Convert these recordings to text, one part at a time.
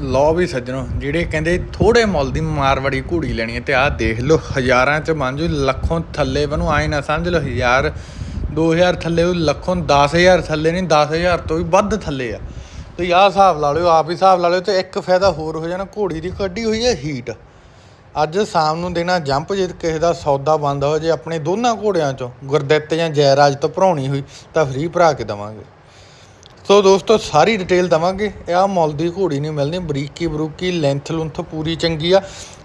ਲਓ ਵੀ ਸੱਜਣੋ, ਜਿਹੜੇ ਕਹਿੰਦੇ ਥੋੜੇ ਮੁੱਲ ਦੀ ਮਾਰਵਾੜੀ ਘੋੜੀ ਲੈਣੀ ਹੈ ਤੇ ਆਹ ਦੇਖ ਲਓ, ਹਜ਼ਾਰਾਂ ਚ ਮੰਨ ਜੋ, ਲੱਖੋਂ ਥੱਲੇ ਬਨੂੰ ਆਏ ਨਾ ਸਮਝ ਲਓ, ਹਜ਼ਾਰ 2000 ਥੱਲੇ, ਉਹ ਲੱਖੋਂ 10000 ਥੱਲੇ ਨਹੀਂ 10000 ਤੋਂ ਵੀ ਵੱਧ ਥੱਲੇ ਆ। ਤੇ ਆਹ ਹਿਸਾਬ ਲਾ ਲਿਓ, ਆਪ ਹੀ ਹਿਸਾਬ ਲਾ ਲਿਓ ਤੇ ਇੱਕ ਫਾਇਦਾ ਹੋਰ ਹੋ ਜਾਣਾ, ਘੋੜੀ ਦੀ ਕੱਢੀ ਹੋਈ ਹੈ ਹੀਟ ਅੱਜ ਸ਼ਾਮ ਨੂੰ ਦੇਣਾ ਜੰਪ ਜੇ ਕਿਸੇ ਦਾ ਸੌਦਾ ਬੰਦ ਹੋ ਜੇ ਆਪਣੇ ਦੋਨਾਂ ਘੋੜਿਆਂ ਚੋਂ, ਗੁਰਦਿੱਤ ਜਾਂ ਜੈਰਾਜ ਤੋਂ ਭਰਾਉਣੀ ਹੋਈ, ਤਾਂ ਫ੍ਰੀ ਭਰਾ ਕੇ ਦਵਾਂਗੇ। ਸੋ ਦੋਸਤੋ, ਸਾਰੀ ਡਿਟੇਲ ਦਵਾਂਗੇ। ਇਹ ਆ ਮੁੱਲ ਦੀ ਘੋੜੀ ਨਹੀਂ ਮਿਲਣੀ, ਬਰੀਕੀ ਬਰੂਕੀ ਲੈਂਥ ਲੁੰਥ ਪੂਰੀ ਚੰਗੀ ਆ।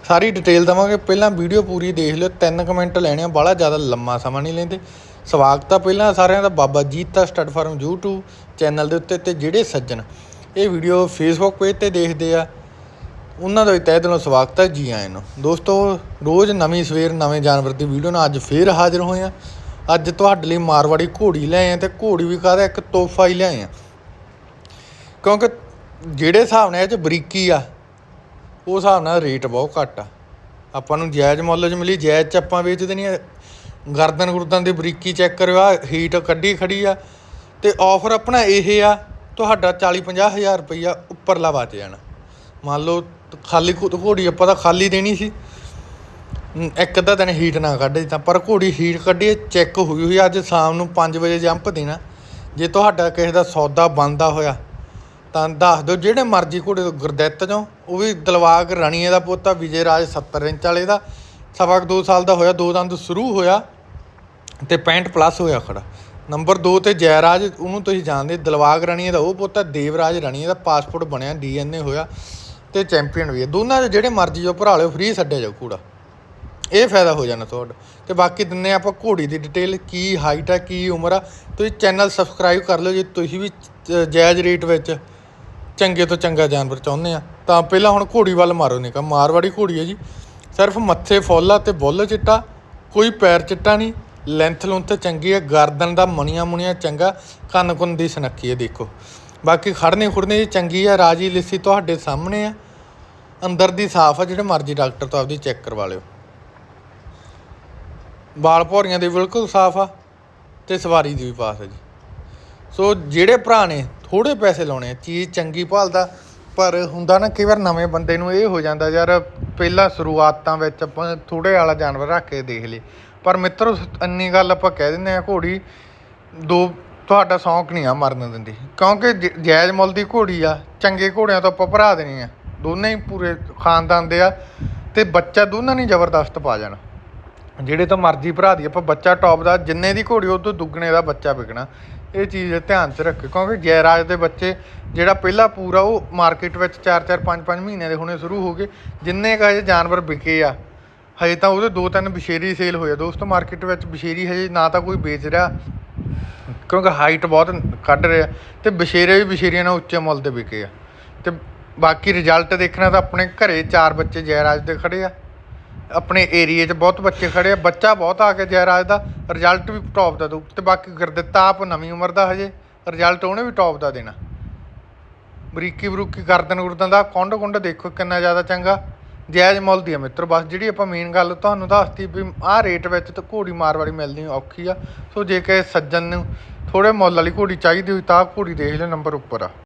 ਸਾਰੀ ਡਿਟੇਲ ਦਵਾਂਗੇ। ਪਹਿਲਾਂ ਵੀਡੀਓ ਪੂਰੀ ਦੇਖ ਲਿਓ, ਤਿੰਨ ਮਿੰਟ ਲੈਣੇ ਆ, ਬਾਹਲਾ ਜ਼ਿਆਦਾ ਲੰਮਾ ਸਮਾਂ ਨਹੀਂ ਲੈਂਦੇ। ਸਵਾਗਤ ਆ ਪਹਿਲਾਂ ਸਾਰਿਆਂ ਦਾ, Baba Jeeta stud farm YouTube channel ਦੇ ਉੱਤੇ ਤੇ ਜਿਹੜੇ ਸੱਜਣ। ਇਹ ਵੀਡੀਓ Facebook ਪੇਜ ਤੇ ਦੇਖਦੇ ਆ। ਉਹਨਾਂ ਦਾ ਵੀ ਤਹਿ ਦਿਲੋਂ ਸਵਾਗਤ ਹੈ ਜੀ ਆਇਆਂ ਨੂੰ। ਦੋਸਤੋ, ਰੋਜ਼ ਨਵੀਂ ਸਵੇਰ, ਨਵੇਂ ਜਾਨਵਰ ਦੀ ਵੀਡੀਓ ਨਾਲ ਅੱਜ ਫੇਰ ਹਾਜ਼ਰ ਹੋਏ ਆ। ਅੱਜ ਤੁਹਾਡੇ ਲਈ ਮਾਰਵਾੜੀ ਘੋੜੀ ਲੈ ਆਏ ਆ ਤੇ ਘੋੜੀ ਵੀ ਕਾਹਦਾ ਇੱਕ ਤੋਹਫਾ ਹੀ ਲਿਆਏ ਆ। ਕਿਉਂਕਿ ਜਿਹੜੇ ਹਿਸਾਬ ਨਾਲ ਇਹ ਚ ਬਰੀਕੀ ਆ, ਉਹ ਹਿਸਾਬ ਨਾਲ ਰੇਟ ਬਹੁਤ ਘੱਟ ਆ। ਆਪਾਂ ਨੂੰ ਜਾਇਜ਼ ਮੁੱਲ 'ਚ ਮਿਲੀ, ਜਾਇਜ਼ 'ਚ ਆਪਾਂ ਵੇਚਦੇ ਨਹੀਂ ਗਰਦਨ ਗੁਰਦਨ ਦੀ ਬਰੀਕੀ ਚੈੱਕ ਕਰਿਓ ਆ ਹੀਟ ਕੱਢੀ ਖੜੀ ਆ ਤੇ ਆਫਰ ਆਪਣਾ ਇਹ ਆ, ਤੁਹਾਡਾ 40 50 ਹਜ਼ਾਰ ਰੁਪਈਆ ਉੱਪਰਲਾ ਬਚ ਜਾਣਾ। ਮੰਨ ਲਓ ਖਾਲੀ ਘੋੜੀ ਆਪਾਂ ਤਾਂ ਖਾਲੀ ਦੇਣੀ ਸੀ। ਇੱਕ ਅੱਧਾ ਦਿਨ ਹੀਟ ਨਾ ਕੱਢੇ ਤਾਂ, ਪਰ ਘੋੜੀ ਹੀਟ ਕੱਢੀ ਚੈੱਕ ਹੋਈ ਹੋਈ ਅੱਜ ਸ਼ਾਮ ਨੂੰ 5 ਵਜੇ ਜੰਪ ਦੇਣਾ। ਜੇ ਤੁਹਾਡਾ ਕਿਸੇ ਦਾ ਸੌਦਾ ਬੰਦਾ ਹੋਇਆ ਤਾਂ ਦੱਸ ਦਿਓ, ਜਿਹੜੇ ਮਰਜ਼ੀ ਘੋੜੇ ਤੋਂ ਗੁਰਦਿੱਤ ਚੋਂ ਉਹ ਵੀ ਦਲਵਾਗ ਰਾਣੀਏ ਦਾ ਪੋਤਾ, ਵਿਜੇ ਰਾਜ 70 ਇੰਚ ਵਾਲੇ ਦਾ। ਸਵਾ ਕੁ ਦੋ ਸਾਲ ਦਾ ਹੋਇਆ, ਦੋ ਦੰਦ ਸ਼ੁਰੂ ਹੋਇਆ ਤੇ 65 ਪਲੱਸ ਹੋਇਆ ਖੜਾ। ਨੰਬਰ 2 ਤੇ ਜੈਰਾਜ, ਉਹਨੂੰ ਤੁਸੀਂ ਜਾਣਦੇ ਦਲਵਾਗ ਰਾਣੀਏ ਦਾ ਉਹ ਪੋਤਾ, ਦੇਵਰਾਜ ਰਾਣੀਏ ਦਾ ਪਾਸਪੋਰਟ ਬਣਿਆ ਡੀਐਨਏ ਹੋਇਆ ਤੇ ਚੈਂਪੀਅਨ ਵੀ ਹੈ। ਦੋਨਾਂ ਦੇ ਜਿਹੜੇ ਮਰਜ਼ੀ ਜੋ ਭਰਾ ਲਿਓ ਫ੍ਰੀ ਛੱਡਿਆ ਜਾਓ ਘੋੜਾ। ਇਹ ਫਾਇਦਾ ਹੋ ਜਾਣਾ ਤੁਹਾਡਾ। ਤੇ ਬਾਕੀ ਦਿੰਨੇ ਆਪਾਂ ਘੋੜੀ ਦੀ ਡਿਟੇਲ ਕੀ ਹਾਈਟ ਆ, ਕੀ ਉਮਰ ਆ, ਤੁਸੀਂ ਚੈਨਲ ਸਬਸਕ੍ਰਾਈਬ ਕਰ ਲਿਓ ਜੇ ਤੁਸੀਂ ਵੀ ਜ- ਜਾਇਜ਼ ਰੇਟ ਵਿੱਚ ਚੰਗੇ ਤੋਂ ਚੰਗਾ ਜਾਨਵਰ ਚਾਹੁੰਦੇ ਆ। ਤਾਂ ਪਹਿਲਾਂ ਹੁਣ ਘੋੜੀ ਵੱਲ ਮਾਰੋ ਨਿਕਾ, ਮਾਰਵਾੜੀ ਘੋੜੀ ਹੈ ਜੀ। ਸਿਰਫ ਮੱਥੇ ਫੁੱਲ ਤੇ ਬੁੱਲ ਚਿੱਟਾ, ਕੋਈ ਪੈਰ ਚਿੱਟਾ ਨਹੀਂ। ਲੈਂਥ ਲੁੰਥ ਚੰਗੀ ਹੈ ਗਰਦਨ ਦਾ ਮਣੀਆਂ ਮੁਣੀਆਂ ਚੰਗਾ, ਕੰਨ ਕੁੰਨ ਦੀ ਸੁਨੱਖੀ ਹੈ ਦੇਖੋ। ਬਾਕੀ ਖੜਨੇ ਖੁੜਨੇ ਜੀ ਚੰਗੀ ਹੈ ਰਾਜੀ ਲਿੱਸੀ ਤੁਹਾਡੇ ਸਾਹਮਣੇ ਆ। ਅੰਦਰ ਦੀ ਸਾਫ਼ ਆ, ਜਿਹੜੇ ਮਰਜ਼ੀ ਡਾਕਟਰ ਤੋਂ ਆਪਦੀ ਚੈੱਕ ਕਰਵਾ ਲਿਓ। ਬਾਲ ਭੌਰੀਆਂ ਦੇ ਬਿਲਕੁਲ ਸਾਫ਼ ਆ ਤੇ ਸਵਾਰੀ ਦੀ ਵੀ ਪਾਸ ਹੈ ਜੀ। ਸੋ ਜਿਹੜੇ ਭਰਾ ਨੇ ਥੋੜੇ ਪੈਸੇ ਲਾਉਣੇ ਆ, ਚੀਜ਼ ਚੰਗੀ ਭਾਲਦਾ, ਪਰ ਹੁੰਦਾ ਨਾ ਕਈ ਵਾਰ ਨਵੇਂ ਬੰਦੇ ਨੂੰ ਇਹ ਹੋ ਜਾਂਦਾ ਯਾਰ, ਪਹਿਲਾਂ ਸ਼ੁਰੂਆਤਾਂ ਵਿੱਚ ਆਪਾਂ ਥੋੜੇ ਵਾਲਾ ਜਾਨਵਰ ਰੱਖ ਕੇ ਦੇਖ ਲਈ ਪਰ ਮਿੱਤਰੋ ਇੰਨੀ ਗੱਲ ਆਪਾਂ ਕਹਿ ਦਿੰਦੇ ਆ ਘੋੜੀ, ਦੋ, ਤੁਹਾਡਾ ਸ਼ੌਂਕ ਨਹੀਂ ਆ ਮਰਨ ਦਿੰਦੀ। ਕਿਉਂਕਿ ਜ- ਜਾਇਜ਼ ਮੁੱਲ ਦੀ ਘੋੜੀ ਆ, ਚੰਗੇ ਘੋੜਿਆਂ ਤੋਂ ਆਪਾਂ ਭਰਾ ਦੇਣੀ ਆ। ਦੋਨੇ ਹੀ ਪੂਰੇ ਖਾਨਦਾਨ ਦੇ ਆ, ਤੇ ਬੱਚਾ ਦੋਨਾਂ ਨੇ ਜ਼ਬਰਦਸਤ ਪਾ ਜਾਣਾ। ਜਿਹੜੇ ਤਾਂ ਮਰਜ਼ੀ ਭਰਾ ਦੀ, ਆਪਾਂ ਬੱਚਾ ਟੌਪ ਦਾ, ਜਿੰਨੇ ਦੀ ਘੋੜੀ ਉਹ ਤੋਂ ਦੁੱਗਣੇ ਦਾ ਬੱਚਾ ਵਿਕਣਾ। ਇਹ ਚੀਜ਼ ਧਿਆਨ 'ਚ ਰੱਖੋ ਕਿਉਂਕਿ ਜੈਰਾਜ ਦੇ ਬੱਚੇ ਜਿਹੜਾ ਪਹਿਲਾ ਪੂਰਾ ਉਹ ਮਾਰਕੀਟ ਵਿੱਚ 4-4 5-5 ਮਹੀਨਿਆਂ ਦੇ ਹੋਣੇ ਸ਼ੁਰੂ ਹੋ ਗਏ। ਜਿੰਨੇ ਕਾ ਜਾਨਵਰ ਵਿਕੇ ਆ, ਹਜੇ ਤਾਂ ਉਹਦੇ ਦੋ ਤਿੰਨ ਬਸ਼ੇਰੀ ਸੇਲ ਹੋਏ ਆ। ਦੋਸਤੋ ਮਾਰਕੀਟ ਵਿੱਚ ਬਸ਼ੇਰੀ ਹਜੇ ਨਾ ਤਾਂ ਕੋਈ ਵੇਚ ਰਿਹਾ, ਕਿਉਂਕਿ ਹਾਈਟ ਬਹੁਤ ਕੱਢ ਰਿਹਾ। ਤੇ ਬਸ਼ੇਰੇ ਵੀ ਬਸ਼ੇਰੀਆਂ ਨਾਲ ਉੱਚੇ ਮੁੱਲ ਦੇ ਵਿਕੇ ਆ। ਤੇ ਬਾਕੀ ਰਿਜ਼ਲਟ ਦੇਖਣਾ ਤਾਂ ਆਪਣੇ ਘਰੇ ਚਾਰ ਬੱਚੇ ਜੈਰਾਜ ਦੇ ਖੜੇ ਆ। ਆਪਣੇ ਏਰੀਏ 'ਚ ਬਹੁਤ ਬੱਚੇ ਖੜੇ ਆ, ਬੱਚਾ ਬਹੁਤ ਆ ਕੇ ਜੈਰਾਜ ਦਾ ਰਿਜ਼ਲਟ ਵੀ ਟੌਪ ਦਾ ਦਊ, ਤੇ ਬਾਕੀ ਗੁਰਦਿੱਤਾ ਆਪ ਨਵੀਂ ਉਮਰ ਦਾ ਹਜੇ ਰਿਜ਼ਲਟ ਉਹਨੇ ਵੀ ਟੌਪ ਦਾ ਦੇਣਾ। ਬਰੀਕੀ ਬਰੂਕੀ ਗਰਦਨ ਗੁਰਦਨ ਦਾ ਕੁੰਡ ਕੁੰਡ ਦੇਖੋ ਕਿੰਨਾ ਜ਼ਿਆਦਾ ਚੰਗਾ। ਜਾਇਜ਼ ਮੁੱਲ ਦੀ ਆ ਮਿੱਤਰ, ਬਸ ਜਿਹੜੀ ਆਪਾਂ ਮੇਨ ਗੱਲ ਤੁਹਾਨੂੰ ਦੱਸਤੀ ਵੀ ਆਹ ਰੇਟ ਵਿੱਚ ਤਾਂ ਘੋੜੀ ਮਾਰ ਮਾਰਵਾੜੀ ਮਿਲਣੀ ਔਖੀ ਆ। ਸੋ ਜੇ ਕਿ ਸੱਜਣ ਨੂੰ ਥੋੜੇ ਮੁੱਲ ਵਾਲੀ ਘੋੜੀ ਚਾਹੀਦੀ ਹੋਈ ਤਾਂ ਘੋੜੀ ਦੇਖ ਲਿਓ ਨੰਬਰ ਉੱਪਰ ਆ।